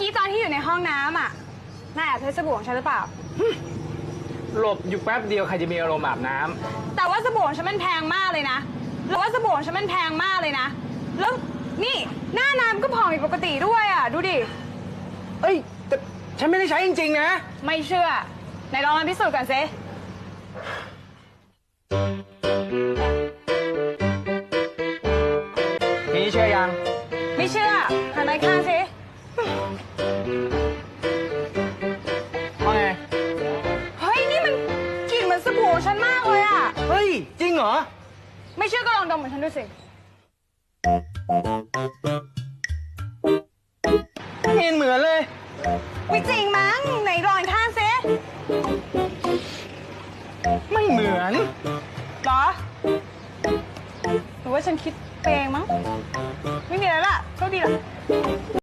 กี้ตอนที่อยู่ในห้องน้ำอะนายแอบใช้สบู่ของฉันหรือเปล่า หลบอยู่แป๊บเดียวใครจะมีอารมณ์อาบน้ำแต่ว่าสบู่ของฉันมันแพงมากเลยนะแล้วว่าสบู่ของฉันมันแพงมากเลยนะ แล้วนี่หน้าน้ำก็ผ่องผิดปกติด้วยอะ ดูดิ เอ้ย แต่ฉันไม่ได้ใช้จริง ๆ นะ ไม่เชื่อไหนลองมาพิสูจน์กันสินี่เชื่อยัง ไม่เชื่อหันไปข้างสิ ว่าไง เฮ้ย นี่มันกลิ่นเหมือนสบู่ของฉันมากเลยอะเฮ้ย จริงเหรอ ไม่เชื่อก็ลองดมเหมือนฉันดูสิไม่เห็นเหมือนเลย วิจริงมั้งไหนลองอีกข้างสิไม่เหมือน เหรอ หรือว่าฉันคิดไปเองมั้ง ไม่มีอะไรละโชคดีละ